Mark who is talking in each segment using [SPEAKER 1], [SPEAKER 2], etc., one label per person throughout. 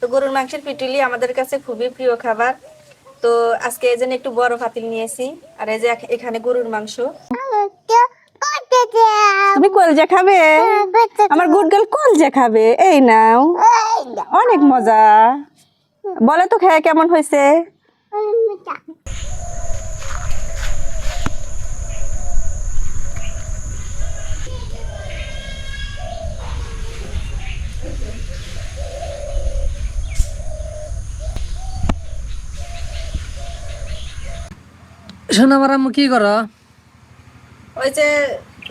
[SPEAKER 1] তো গরুর মাংসের পিটুলি আমাদের কাছে খুবই প্রিয় খাবার। তো আজকে এই জন্য একটু বড় পাতিল নিয়েছি, আর এই যে এখানে গরুর মাংস। তুমি কলজা খাবে? আমার গুড গার্ল কলজা খাবে। এই নাও। অনেক মজা। বলে তো খেয়ে কেমন হয়েছে?
[SPEAKER 2] শোনা আমার আম্মু কি করো?
[SPEAKER 1] ওই যে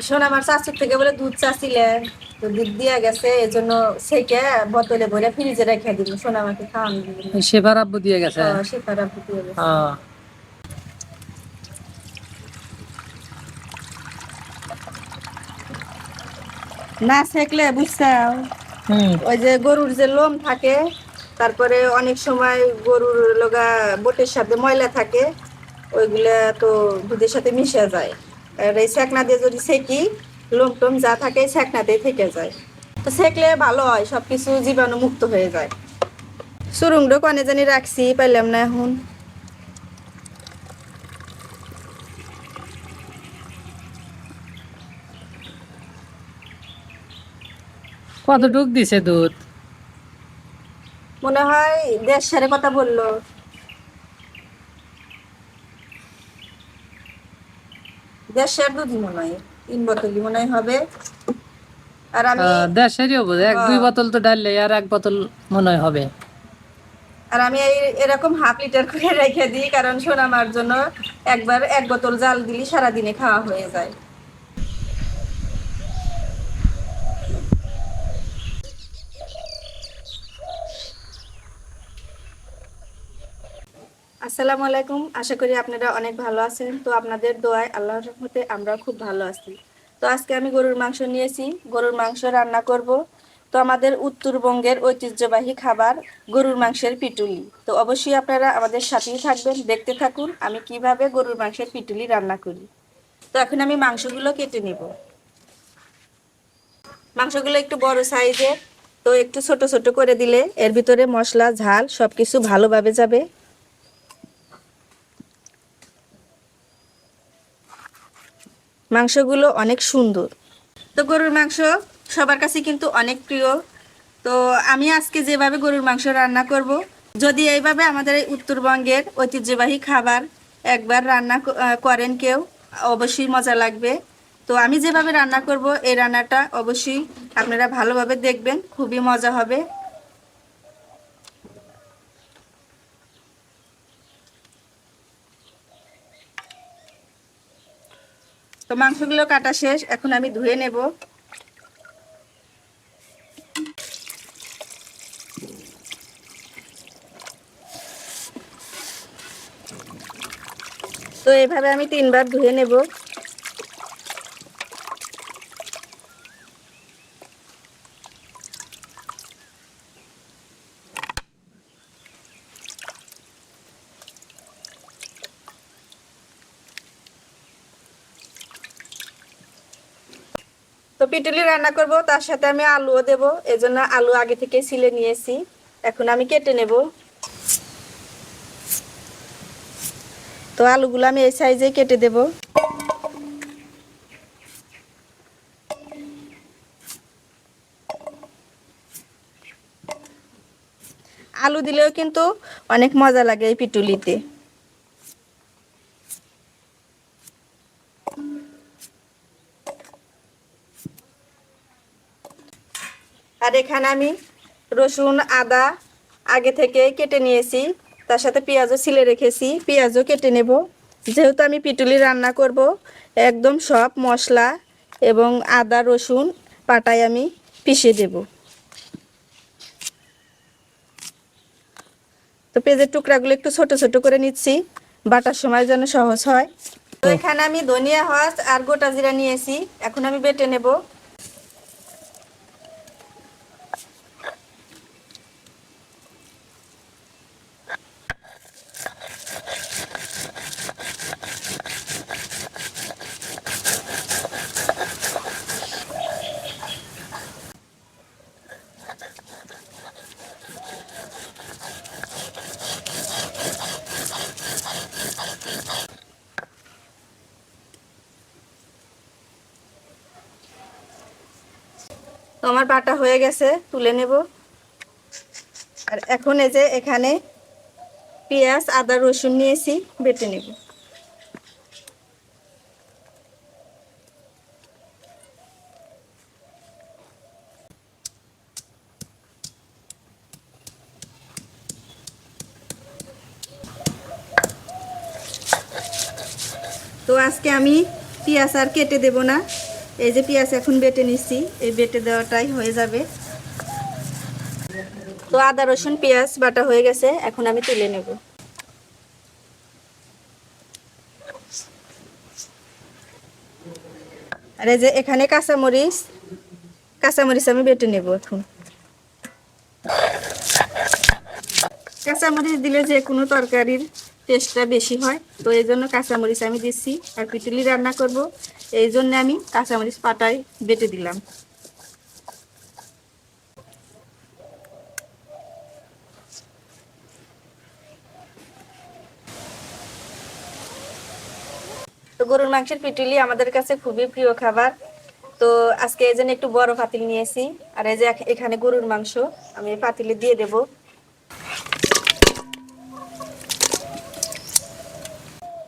[SPEAKER 1] শোন আমার শাশুর থেকে বলে দুধ চাচ্ছিলেন তো দুধ দিয়া গেছে এই জন্য সেকে বোতলে ভরে ফ্রিজে রেখে দিব সোনা আমাকে খাওয়ানো
[SPEAKER 2] সেবার আব্বু দিয়ে গেছে?
[SPEAKER 1] সে তারা দিয়ে গেছে।
[SPEAKER 2] হ্যাঁ।
[SPEAKER 1] না সেকলে বুঝছাও? ওই যে গরুর যে লোম থাকে তারপরে অনেক সময় গরুর লগা বোটের সাথে ময়লা থাকে ওইগুলা তো দুধের সাথে মিশে যায়। আর এই সেকনা দিয়ে যদি সেকি লোম টোম যা থাকে সেকনাতেই থেকে যায়। তো সেকলে ভালো হয় সব কিছু জীবাণু মুক্ত হয়ে যায়। সুরুংডো কনে জানি রাখছি পাইলাম না এখন।
[SPEAKER 2] কতটুক দিছে দুধ?
[SPEAKER 1] মনে হয় দেড় সারে কথা বলল। দেড় সার দুধ মনে হয় তিন বোতলই মনে হবে। আর আমি
[SPEAKER 2] দেশেরই হব এক দুই বোতল তো ডাললে আর এক বোতল মনে হয় হবে।
[SPEAKER 1] আর আমি এই এরকম হাফ লিটার করে রেখে দিই কারণ সোনামার জন্য একবার এক বোতল জাল দিলি সারাদিনে খাওয়া হয়ে যায়। আসসালামু আলাইকুম। আশা করি আপনারা অনেক ভালো আছেন। তো আপনাদের দোয়ায় আল্লাহর রহমতে আমরা খুব ভালো আছি। তো আজকে আমি গরুর মাংস নিয়েছি। গরুর মাংস রান্না করব। তো আমাদের উত্তরবঙ্গের ঐতিহ্যবাহী খাবার গরুর মাংসের পিটুলি। তো অবশ্যই আপনারা আমাদের সাথেই থাকবেন, দেখতে থাকুন আমি কীভাবে গরুর মাংসের পিটুলি রান্না করি। তো এখন আমি মাংসগুলো কেটে নেব। মাংসগুলো একটু বড় সাইজের, তো একটু ছোট ছোট করে দিলে এর ভিতরে মশলা, ঝাল সব কিছু ভালোভাবে যাবে। মাংসগুলো অনেক সুন্দর। তো গরুর মাংস সবার কাছে কিন্তু অনেক প্রিয়। তো আমি আজকে যেভাবে গরুর মাংস রান্না করব, যদি এইভাবে আমাদের এই উত্তরবঙ্গের ঐতিহ্যবাহী খাবার একবার রান্না করেন কেউ, অবশ্যই মজা লাগবে। তো আমি যেভাবে রান্না করব, এই রান্নাটা অবশ্যই আপনারা ভালোভাবে দেখবেন, খুবই মজা হবে। তো মাংসগুলো কাটা শেষ এখন আমি ধুয়ে নেব। তো এভাবে আমি তিনবার ধুয়ে নেব। পিটুলি রান্না করব, তার সাথে আমি আলুও দেব, এজন্য আলু আগে থেকে ছিলে নিয়েছি। এখন আমি কেটে নেব। তো আলুগুলো আমি এই সাইজে কেটে দেব। আলু দিলেও কিন্তু অনেক মজা লাগে এই পিটুলিতে। এখানে আমি রসুন আদা আগে থেকে কেটে নিয়েছি। তার সাথে পেঁয়াজও ছিলে রেখেছি। পেঁয়াজও কেটে নেব। যেহেতু আমি পিটুলি রান্না করব একদম সব মশলা এবং আদা রসুন পাটায় আমি পিষে দেব। তো পেঁয়াজের টুকরাগুলো একটু ছোট ছোট করে নিচ্ছি। বাটার সময় যেন সহজ হয়। তো এখানে আমি ধনিয়া হওয়াজ আর গোটা জিরা নিয়েছি। এখন আমি বেটে নেব। আমার বাটা হয়ে গেছে, তুলে নেব। আর এখন এই যে এখানে পেঁয়াজ, আদা, রসুন নিয়েছি, বেটে নেব। তো আজকে আমি পেঁয়াজ আর কেটে দেব না। এই যে পেঁয়াজ এখন বেটে নিচ্ছি এই বেটে দেওয়াটাই হয়ে যাবে। তো আদা, রসুন, পেঁয়াজ বাটা হয়ে গেছে, এখন আমি তুলে নেব। আর এই যে এখানে কাঁচামরিচ কাঁচামরিচ আমি বেটে নেব এখন। কাঁচামরিচ দিলে যে কোনো তরকারির টেস্টটা বেশি হয়, তো এই জন্য কাঁচামরিচ আমি দিচ্ছি। আর পিটুলি রান্না করব। এই জন্য আমি কাঁচামরিচ পাটায় বেটে দিলাম। তো গরুর মাংসের পিটুলি আমাদের কাছে খুবই প্রিয় খাবার। তো আজকে এই জন্য একটু বড় পাতিল নিয়েছি। আর এই যে এখানে গরুর মাংস, আমি পাতিলে দিয়ে দেব।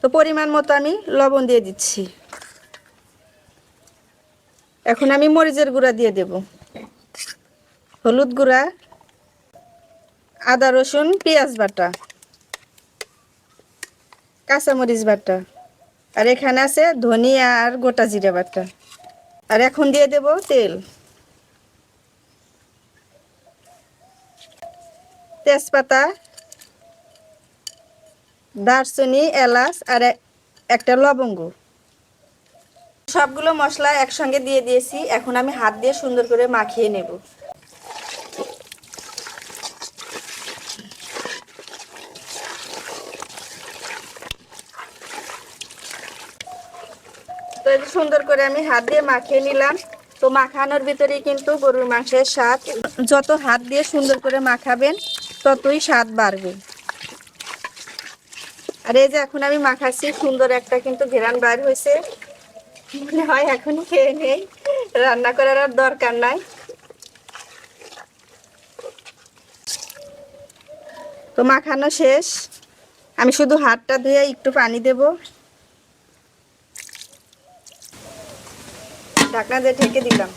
[SPEAKER 1] তো পরিমাণ মতো আমি লবণ দিয়ে দিচ্ছি। এখন আমি মরিচের গুঁড়া দিয়ে দেব। হলুদ গুঁড়া, আদা, রসুন, পেঁয়াজ বাটা, কাঁচামরিচ বাটা, আর এখানে আছে ধনিয়া আর গোটা জিরা বাটা। আর এখন দিয়ে দেব তেল। তেজপাতা, দারচিনি, এলাচ আর একটা লবঙ্গ। সবগুলো মশলা একসঙ্গে দিয়ে দিয়েছি। এখন আমি হাত দিয়ে সুন্দর করে মাখিয়ে নেব। তো সুন্দর করে আমি হাত দিয়ে মাখিয়ে নিলাম। তো মাখানোর ভিতরে কিন্তু গরুর মাংসের স্বাদ। যত হাত দিয়ে সুন্দর করে মাখাবেন, ততই স্বাদ বাড়বে। আর এই যে এখন আমি মাখাচ্ছি, সুন্দর একটা কিন্তু ঘেরান বার হয়েছে। মনে হয় এখন খেয়ে নেই। রান্না করার আর দরকার নাই। তো মাখানো শেষ। আমি শুধু হাতটা ধুয়ে একটু পানি দেবো। ঢাকনা দিয়ে ঢেকে দিলাম।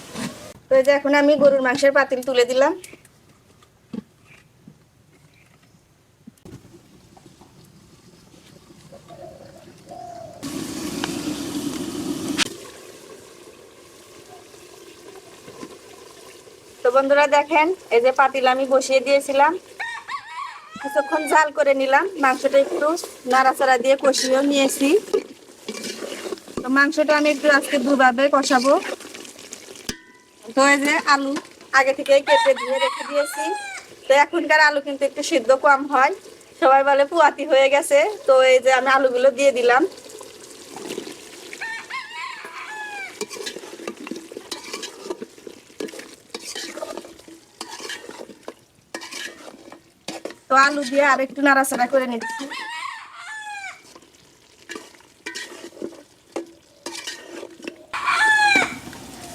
[SPEAKER 1] তো এই যে এখন আমি গরুর মাংসের পাতিল তুলে দিলাম। বন্ধুরা দেখেন, এই যে পাতিল আমি বসিয়ে দিয়েছিলাম। কিছুক্ষণ জাল করে নিলাম, মাংসটা একটু নাড়াচাড়া দিয়ে কষিয়েও নিয়েছি। তো মাংসটা আমি একটু আজকে দুভাবে কষাবো। তো এই যে আলু আগে থেকেই কেটে ধুয়ে রেখে দিয়েছি। তো এখনকার আলু কিন্তু একটু সিদ্ধ কম হয়। সবাই বলে পুয়াতি হয়ে গেছে, তো এই যে আমি আলুগুলো দিয়ে দিলাম। তো আলু দিয়ে আর একটু নাড়াচাড়া করে নিচ্ছি।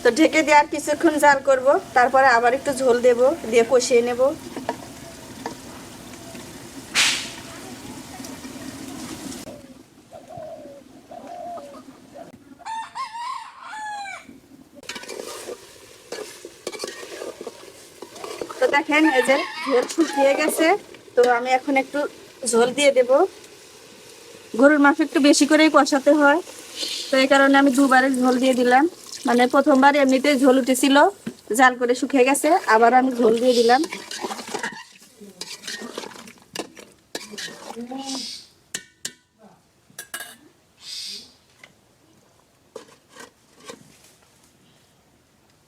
[SPEAKER 1] তো ঢেকে দিয়ে আর কিছুক্ষণ জাল করব, তারপরে আবার একটু ঝোল দেব, দিয়ে কষিয়ে নেব। তো দেখেন, এই যে ঝোল শুকিয়ে গেছে। তো আমি এখন একটু ঝোল দিয়ে দেব। গরুর মাংস একটু বেশি করেই কষাতে হয়। তো এই কারণে আমি দুবারে ঝোল দিয়ে দিলাম। মানে প্রথমবার এমনিতেই ঝোল উঠেছিল, জাল করে শুকিয়ে গেছে, আবার আমি ঝোল দিয়ে দিলাম।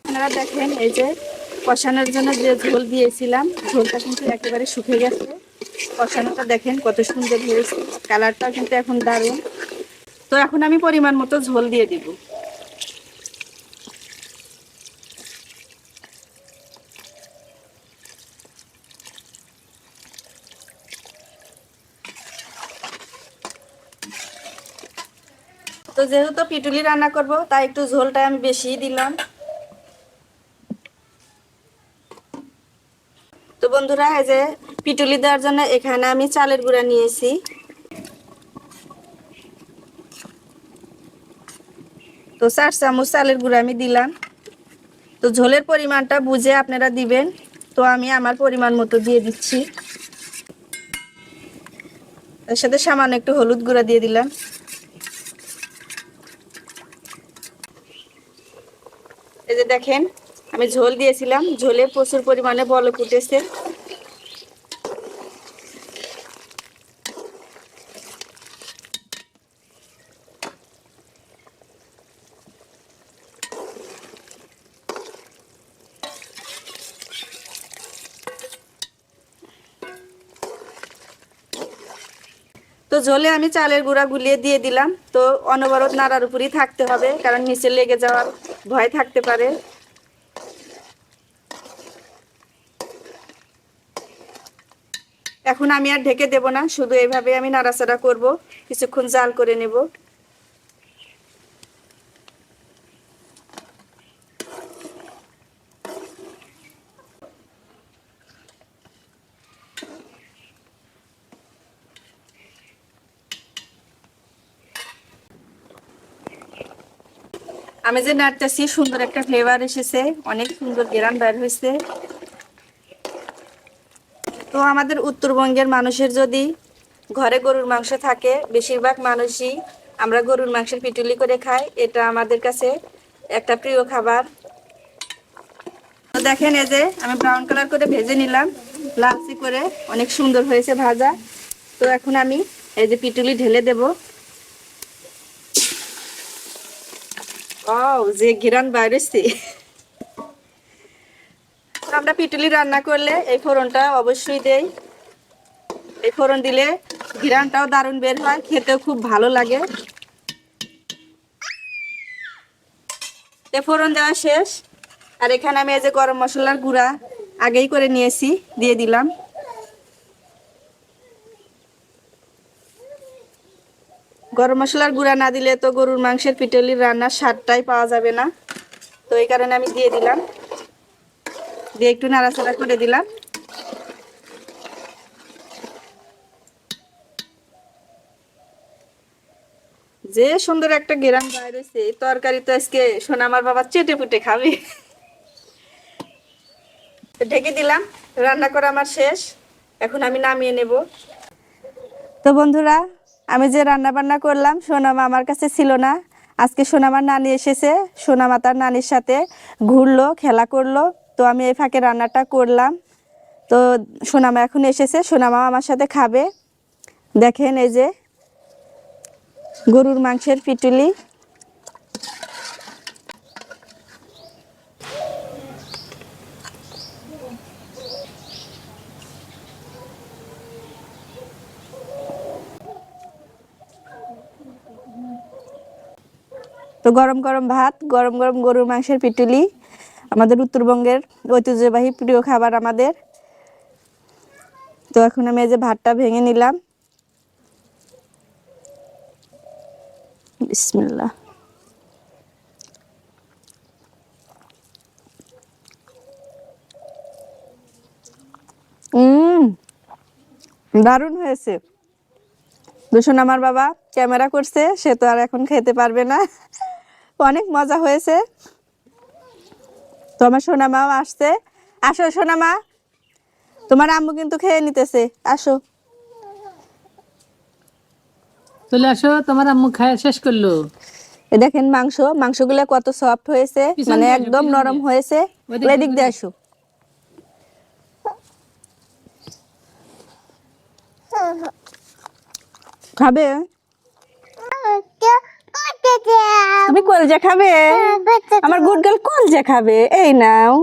[SPEAKER 1] আপনারা দেখেন এই যে কষানোর জন্য যে ঝোল দিয়েছিলাম, ঝোলটা কিন্তু একেবারে শুকিয়ে গেছে। কষানোটা দেখেন, কত সুন্দর হয়েছে। কালারটা কিন্তু এখন দারুণ। তো এখন আমি পরিমাণ মতো ঝোল দিয়ে দিব। তো যেহেতু পিটুলি রান্না করব, তাই একটু ঝোলটা আমি বেশিই দিলাম। তো বন্ধুরা, এই যে পিটুলি দেওয়ার জন্য এখানে আমি চালের গুঁড়া নিয়েছি। তো চার চামচ চালের গুঁড়া আমি দিলাম। তো ঝোলের পরিমাণটা বুঝে আপনারা দিবেন। তো আমি আমার পরিমাণ মতো দিয়ে দিচ্ছি। এর সাথে সামান্য একটু হলুদ গুঁড়া দিয়ে দিলাম। এই যে দেখেন আমি ঝোল দিয়েছিলাম। ঝোলে প্রচুর পরিমাণে বলক উঠেছে তো ঝোলে আমি চালের গুঁড়া গুলিয়ে দিয়ে দিলাম। তো অনবরত নাড়ার উপরই থাকতে হবে, কারণ নিচে লেগে যাওয়ার ভয় থাকতে পারে। এখন আমি আর ঢেকে দেব না, শুধু এইভাবে আমি নাড়াচাড়া করব, কিছুক্ষণ জাল করে নেব। আমি যে নাড়তেছি, সুন্দর একটা ফ্লেভার এসেছে, অনেক সুন্দর গেরান বের হয়েছে। আমাদের উত্তরবঙ্গের মানুষের যদি ঘরে গরুর মাংস থাকে, বেশিরভাগ মানুষই আমরা গরুর মাংসের পিটুলি করে খাই। এটা আমাদের কাছে একটা প্রিয় খাবার। দেখেন এই যে আমি ব্রাউন কালার করে ভেজে নিলাম। লালচি করে। অনেক সুন্দর হয়েছে ভাজা। তো এখন আমি এই যে পিটুলি ঢেলে দেবো। ও যে ঘিরান বাইরেছি। আমরা পিটুলি রান্না করলে এই ফোড়নটা অবশ্যই দেই। এই ফোড়ন দিলে ঘিরানটাও দারুণ বের হয়, খেতেও খুব ভালো লাগে। ফোড়ন দেওয়া শেষ। আর এখানে আমি এই যে গরম মশলার গুঁড়া আগেই করে নিয়েছি, দিয়ে দিলাম। গরম মশলার গুঁড়া না দিলে তো গরুর মাংসের পিটলির রান্নার স্বাদটাই পাওয়া যাবে না। তো এই কারণে আমি দিয়ে দিলাম। দিয়ে একটু নাড়াচাড়া করে দিলাম। যে সুন্দর একটা গেরাম বাইর হয়েছে তরকারি তো আজকে সোনা আমার বাবা চেটে পুটে খাবে। ঢেকে দিলাম, রান্না করা আমার শেষ, এখন আমি নামিয়ে নেব। তো বন্ধুরা, আমি যে রান্না বান্না করলাম সোনামা আমার কাছে ছিল না। আজকে সোনামার নানি এসেছে সোনামা তার নানির সাথে ঘুরলো, খেলা করল। তো আমি এই ফাঁকে রান্নাটা করলাম। তো সোনামা এখন এসেছে, সোনামা আমার সাথে খাবে। দেখেন এই যে গরুর মাংসের পিটুলি। তো গরম গরম ভাত, গরম গরম গরুর মাংসের পিটুলি। আমাদের উত্তরবঙ্গের ঐতিহ্যবাহী প্রিয় খাবার আমাদের। তো এখন আমি এই যে ভাতটা ভেঙে নিলাম। বিসমিল্লাহ। উম, দারুণ হয়েছে। দূষণ আমার বাবা ক্যামেরা করছে, সে তো আর এখন খেতে পারবে না। অনেক মজা হয়েছে। তো আমার সোনামাও আসছে। আসো সোনামা। তোমার আম্মু কিন্তু খেয়ে নিতেছে। আসো।
[SPEAKER 2] চলে আসো তোমার আম্মু খায় শেষ করল।
[SPEAKER 1] এ দেখেন মাংস। মাংসগুলো কত সফট হয়েছে। মানে একদম নরম হয়েছে। এদিক দিয়ে আসো। খাবে? তুমি কলজা খাবে? আমার গুড গার্ল কলজা খাবে? এই নাও।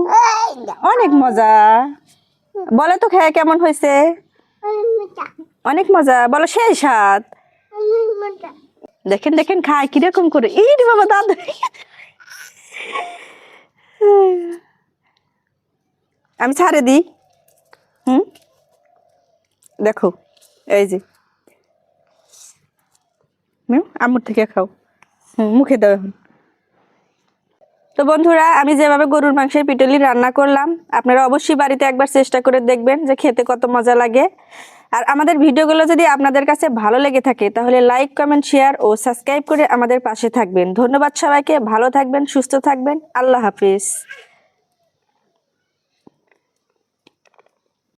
[SPEAKER 1] অনেক মজা। বলো তো খেয়ে কেমন হয়েছে? অনেক মজা। বলো সেই স্বাদ। দেখেন দেখেন খায় কীরকম করে। এই রে বাবা দাদা আমি ছাড়ে দিই। হুম? দেখো এই যে। নাও, আম্মুর থেকে খাও। মুখে দাও এখন। তো বন্ধুরা, আমি যেভাবে গরুর মাংসের পিটলি রান্না করলাম, আপনারা অবশ্যই বাড়িতে একবার চেষ্টা করে দেখবেন যে খেতে কত মজা লাগে। আর আমাদের ভিডিওগুলো যদি আপনাদের কাছে ভালো লেগে থাকে, তাহলে লাইক কমেন্ট শেয়ার ও সাবস্ক্রাইব করে আমাদের পাশে থাকবেন। ধন্যবাদ সবাইকে, ভালো থাকবেন, সুস্থ থাকবেন। আল্লাহ হাফিজ।